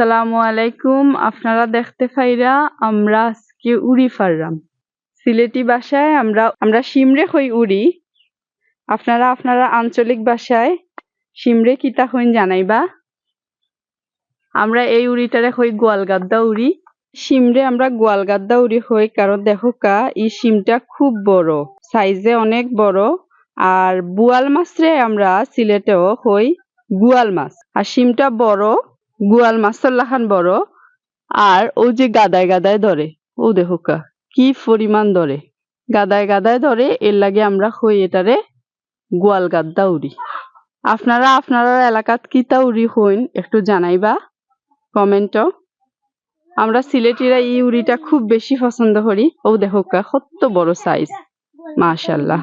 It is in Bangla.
আসসালামু আলাইকুম। আপনারা দেখতে পাইরা আমরা আজকে উড়ি ফারলাম সিলেটি ভাষায় আমরা আমরা সিমরে হই উড়ি। আপনারা আপনারা আঞ্চলিক ভাষায় সিমরে কিতা হইন জানাইবা? আমরা এই উড়িটারে হই গোয়ালগাদ্দা উড়ি। সিমরে আমরা গোয়ালগাদ্দা উড়ি হই কারণ দেখো কা, এই সিমটা খুব বড়, সাইজে অনেক বড়। আর বুয়াল মাছরে আমরা সিলেটেও হই গুয়াল মাছ। আর সিমটা বড় গুয়াল মাছের লাখান বড়, আর ও যে গাদায় গাদায় ধরে, ও দেখো কা কি পরিমাণ ধরে। গাদায় গাদায় ধরে, এর লাগে আমরা হই এটারে গোয়াল গাদ্দা উড়ি। আপনারা আপনারা এলাকাত কিতা উড়ি হইন, একটু জানাইবা কমেন্টও। আমরা সিলেটিরা এই উড়িটা খুব বেশি পছন্দ করি, ও দেখো কা কত বড় সাইজ মাশাল্লাহ।